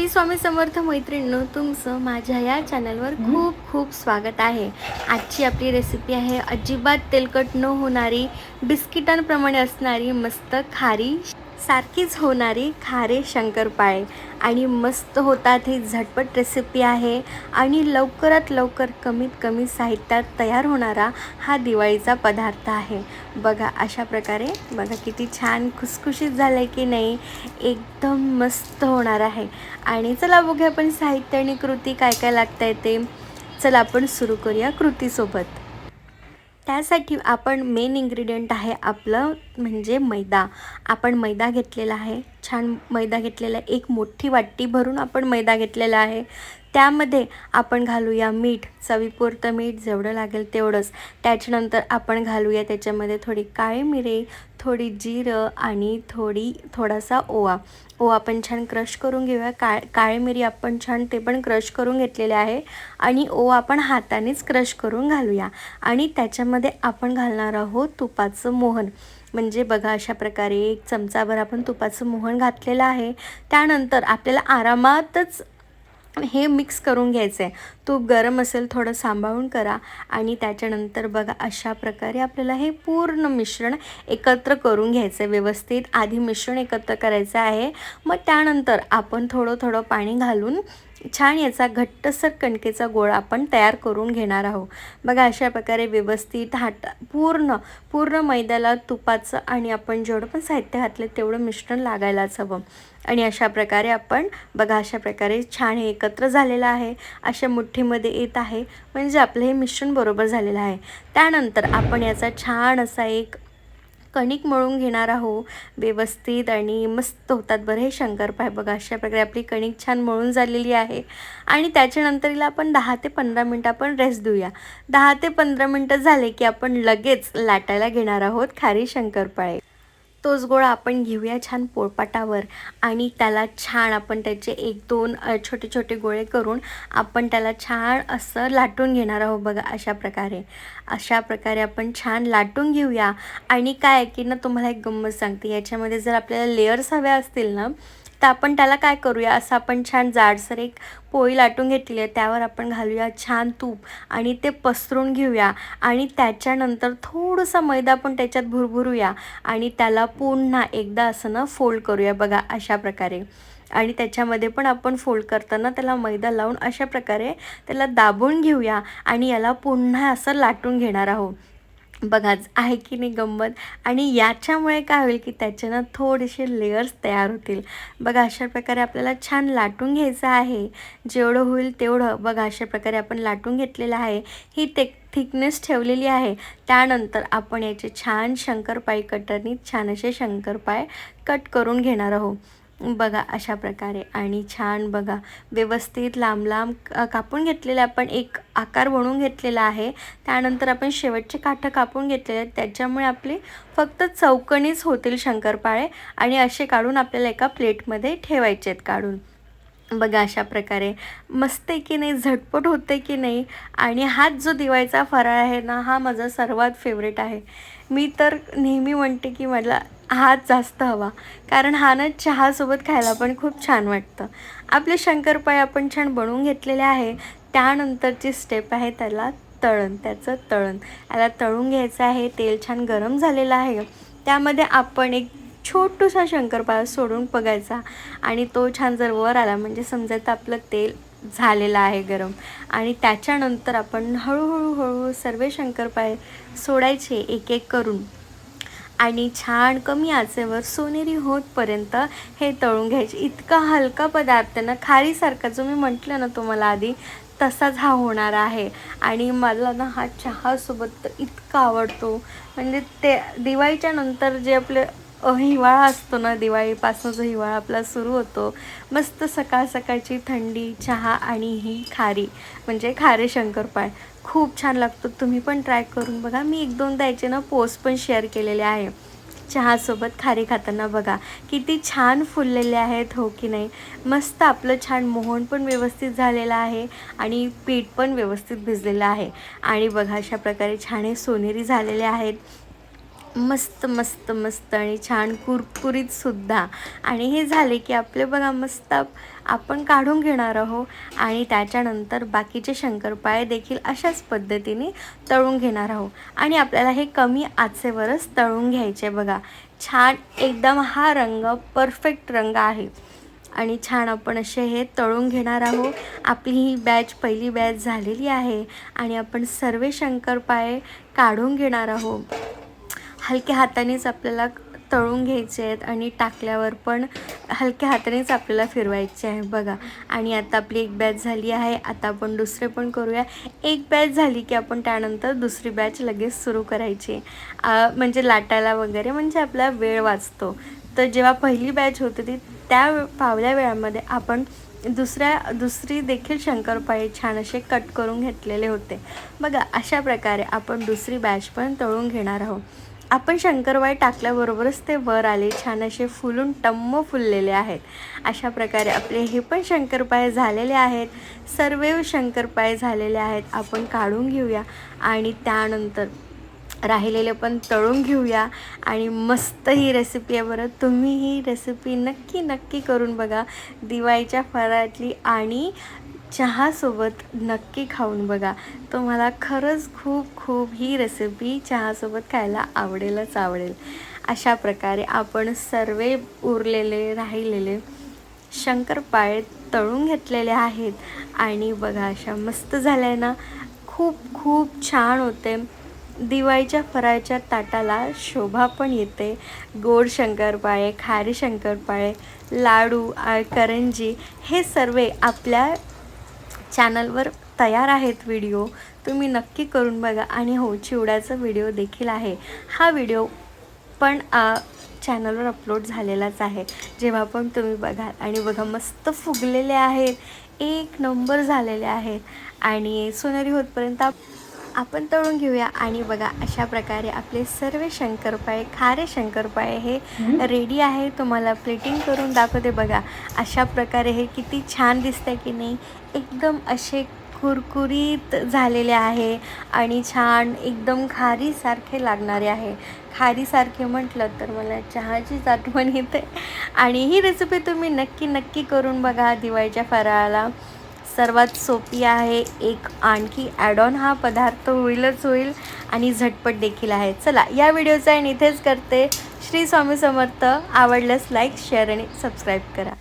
श्री स्वामी समर्थ मैत्रिणींनो तुमचं माझ्या या चॅनलवर खूप खूप स्वागत आहे. आजची आपली रेसिपी आहे अजिबात तेलकट न होणारी बिस्किटांप्रमाणे असणारी मस्त खारी सारखीच होणारी खारे शंकरपाळे आणि मस्त होतात ही झटपट रेसिपी आहे. आणि लवकरात लवकर कमीत कमी साहित्यात तयार होणारा हा दिवाळीचा पदार्थ आहे. बघा अशा प्रकारे बघा किती छान खुसखुशीत झालं आहे की नाही एकदम मस्त होणार आहे. आणि चला बघूया आपण साहित्य आणि कृती काय काय लागतं आहे ते. चला आपण सुरू करूया कृतीसोबत. त्यासाठी आपण मेन इन्ग्रेडियंट आहे आपलं म्हणजे मैदा. आपण मैदा घेतलेला आहे. छान मैदा घेतलेला आहे. एक मोठी वाटी भरून आपण मैदा घेतलेला आहे. त्यामध्ये आपण घालूया मीठ. चवीपुरतं मीठ जेवढं लागेल तेवढंच. त्याच्यानंतर आपण घालूया त्याच्यामध्ये थोडी काळी मिरे थोडी जिरं आणि थोडी थोडासा ओवा. ओवा आपण छान क्रश करून घेऊया. काळ काळी मिरी आपण छान ते पण क्रश करून घेतलेले आहे. आणि ओवा आपण हातानेच क्रश करून घालूया. आणि त्याच्यामध्ये आपण घालणार आहोत तुपाचं मोहन. म्हणजे बघा अशा प्रकारे एक चमचाभर आपण तुपाचं मोहन घातलेलं आहे. त्यानंतर आपल्याला आरामातच हे मिक्स करून घ्यायचं आहे तूप गरम असेल थोडं सांभाळून करा. आणि त्याच्यानंतर बघा अशा प्रकारे आपल्याला हे पूर्ण मिश्रण एकत्र करून घ्यायचं आहे व्यवस्थित. आधी मिश्रण एकत्र करायचं आहे. मग त्यानंतर आपण थोडं थोडं पाणी घालून छान याचा घट्टसर कणकेचा गोळा आपण तयार करून घेणार आहोत. बघा अशा प्रकारे व्यवस्थित हाट पूर्ण पूर्ण मैद्याला तुपाचं आणि आपण जेवढं पण साहित्य घातलं तेवढं मिश्रण लागायलाच हवं. आणि अशा प्रकारे आपण बघा अशा प्रकारे छान हे एकत्र झालेलं आहे. अशा मुठ्ठीमध्ये येत आहे. म्हणजे आपलं हे मिश्रण बरोबर झालेलं आहे. त्यानंतर आपण याचा छान असा एक कणिक मळून घेणार आहो. व्यवस्थित आणि मस्त होतात बरं हे शंकरपाय बघा अशा प्रकारे आपली कणिक छान मळून झालेली आहे. आणि त्याच्यानंतर हिला आपण दहा ते पंधरा मिनटं आपण रेस्ट देऊया. दहा ते पंधरा मिनटं झाले की आपण लगेच लाटायला घेणार आहोत खारी शंकरपाळे तोच गोळा आपण घेऊया छान पोळपाटावर आणि त्याला छान आपण त्याचे एक दोन छोटे छोटे गोळे करून आपण त्याला छान असं लाटून घेणार आहोत बघा अशा प्रकारे. अशा प्रकारे आपण छान लाटून घेऊया. आणि काय की ना तुम्हाला एक गंमत सांगते. याच्यामध्ये जर आपल्याला लेअर्स हव्या असतील ना तर आपण त्याला काय करूया? असं आपण छान जाडसर एक पोळी लाटून घेतली आहे त्यावर आपण घालूया छान तूप आणि ते पसरून घेऊया. आणि त्याच्यानंतर थोडंसं मैदा पण त्याच्यात भुरभुरूया आणि त्याला पुन्हा एकदा असं ना फोल्ड करूया बघा अशा प्रकारे. आणि त्याच्यामध्ये पण आपण फोल्ड करताना त्याला मैदा लावून अशा प्रकारे त्याला दाबून घेऊया आणि याला पुन्हा असं लाटून घेणार आहोत. बघाच आहे की नाही गंमत? आणि याच्यामुळे काय होईल की त्याच्यानं थोडेसे लेयर्स तयार होतील. बघा अशा प्रकारे आपल्याला छान लाटून घ्यायचं आहे. जेवढं होईल तेवढं बघा अशा प्रकारे आपण लाटून घेतलेलं आहे. ही ते थिकनेस ठेवलेली आहे. त्यानंतर आपण याचे छान शंकरपाई कटरनी छान असे शंकरपाय कट करून घेणार आहोत. बघा अशा प्रकारे. आणि छान बघा व्यवस्थित लांब लांब कापून घेतलेले आपण एक आकार बनवून घेतलेला आहे. त्यानंतर आपण शेवटचे काठं कापून घेतलेले आहेत. त्याच्यामुळे आपले फक्त चौकणीच होतील शंकरपाळे आणि असे काढून आपल्याला एका प्लेटमध्ये ठेवायचे आहेत काढून. बघा अशा प्रकारे. मस्त आहे की नाही झटपट होते की नाही आणि हाच जो दिवाळीचा फराळ आहे ना हा माझा सर्वात फेवरेट आहे. मी तर नेहमी म्हणते की मला हाच जास्त हवा कारण हा ना चहासोबत खायला पण खूप छान वाटतं. आपले शंकरपाळे आपण छान बनवून घेतलेले आहे त्यानंतरची स्टेप आहे त्याला तळण त्याचं तळण. याला तळून घ्यायचं आहे तेल छान गरम झालेलं आहे. त्यामध्ये आपण एक छोटूसा शंकरपाळा सोडून बघायचा. आणि तो छान जर वर आला म्हणजे समजायचं आपलं तेल झालेलं आहे गरम. आणि त्याच्यानंतर आपण हळूहळू हळूहळू सर्व शंकरपाळे सोडायचे एक एक करून. आणि छान कमी आचेवर सोनेरी होतपर्यंत हे तळून घ्यायचे. इतका हलका पदार्थ ना खारीसारखा. जो मी म्हटलं ना तुम्हाला आधी तसाच हा होणार आहे. आणि मला ना हा चहासोबत इतका आवडतो. म्हणजे ते दिवाळीच्या नंतर जे आपले हिवाळा असतो ना दिवाळीपासून जो हिवाळा आपला सुरू होतो. मस्त सकाळ सकाळची थंडी चहा आणि ही खारी म्हणजे खारे शंकरपाळ खूप छान लागतो. तुम्ही पण ट्राय करून बघा. मी एक दोनदा याचे ना पोस्ट पण शेअर केलेले आहे. चहासोबत खारी खाताना बघा. किती छान फुललेले आहेत हो की नाही? मस्त आपलं छान मोहन पण व्यवस्थित झालेलं आहे आणि पीठ पण व्यवस्थित भिजलेलं आहे. आणि बघा अशा प्रकारे छान हे सोनेरी झालेले आहेत. मस्त मस्त मस्त आणि छान कुरकुरीत सुद्धा. आणि हे झाले की आपले बघा मस्त आपण काढून घेणार आहोत आणि त्याच्यानंतर बाकीचे शंकरपाळे देखील अशाच पद्धतीने तळून घेणार आहोत. आणि आपल्याला हे कमी आचेवरच तळून घ्यायचे बघा. छान एकदम हा रंग परफेक्ट रंग आहे. आणि छान आपण असे हे तळून घेणार आहोत. आपली ही बॅच पहिली बॅच झालेली आहे. आणि आपण सर्व शंकरपाळे काढून घेणार आहोत. हलक्या हातानेच आपल्याला तळून घ्यायचे आहेत आणि टाकल्यावर पण हलक्या हातानेच आपल्याला फिरवायचे आहे. बघा आणि आता आपली एक बॅच झाली आहे. आता आपण दुसरे पण करूया. एक बॅच झाली की आपण त्यानंतर दुसरी बॅच लगेच सुरू करायची. म्हणजे लाटायला वगैरे म्हणजे आपला वेळ वाचतो. तर जेव्हा पहिली बॅच होती ती त्या पावल्या वेळामध्ये आपण दुसऱ्या दुसरी देखील शंकरपाळी छान असे कट करून घेतलेले होते. बघा अशा प्रकारे आपण दुसरी बॅच पण तळून घेणार आहोत. आपण शंकरपाळी टाकल्याबरोबरच ते वर आले. छान असे फुलून टम्म फुललेले आहेत. अशा प्रकारे आपले हे पण शंकरपाळे झालेले आहेत. सर्व शंकरपाळे झालेले आहेत. आपण काढून घेऊया आणि त्यानंतर राहिलेले पण तळून घेऊया. आणि मस्त ही रेसिपी आहे बरं. तुम्ही ही रेसिपी नक्की नक्की करून बघा. दिवाळीच्या फराळातली आणि चहासोबत नक्की खाऊन बघा. तुम्हाला खरंच खूप खूप ही रेसिपी चहासोबत खायला आवडेलच आवडेल. अशा प्रकारे आपण सर्व उरलेले राहिलेले शंकरपाळे तळून घेतलेले आहेत. आणि बघा अशा मस्त झाल्या ना. खूप खूप छान होते. दिवाळीच्या फराळच्या ताटाला शोभा पण येते. गोड शंकरपाळे खारी शंकरपाळे लाडू करंजी हे सर्व आपल्या चॅनलवर तयार आहेत व्हिडिओ तुम्ही नक्की करून बघा आणि हो चिवड्याचा व्हिडिओ देखील आहे. हा व्हिडिओ पण चॅनलवर अपलोड झालेलाच आहे. जेव्हा पण तुम्ही बघाल आणि बघा मस्त फुगलेले आहेत. एक नंबर झालेले आहेत. आणि सोनेरी होतपर्यंत आप- आपण तळून घेऊया आणि बघा अशा प्रकारे आपले सर्व शंकरपाळे खारे शंकरपाळे हे रेडी आहे. तुम्हाला प्लेटिंग करून दाखवते बघा अशा प्रकारे हे किती छान दिसतंय की नाही. एकदम असे कुरकुरीत झालेले आहे आणि छान एकदम खारीसारखे लागणारे आहे. खारीसारखे म्हटलं तर मला चहाचीच आठवण येते. आणि ही रेसिपी तुम्ही नक्की नक्की करून बघा दिवाळीच्या फराळाला. सर्वात सोपी आहे. एक आणखी ॲड ऑन हा पदार्थ होईलच होईल आणि झटपट देखील आहे. चला या व्हिडिओचा एंड इथेच करते. श्री स्वामी समर्थ आवडल्यास लाईक शेअर आणि सबस्क्राईब करा.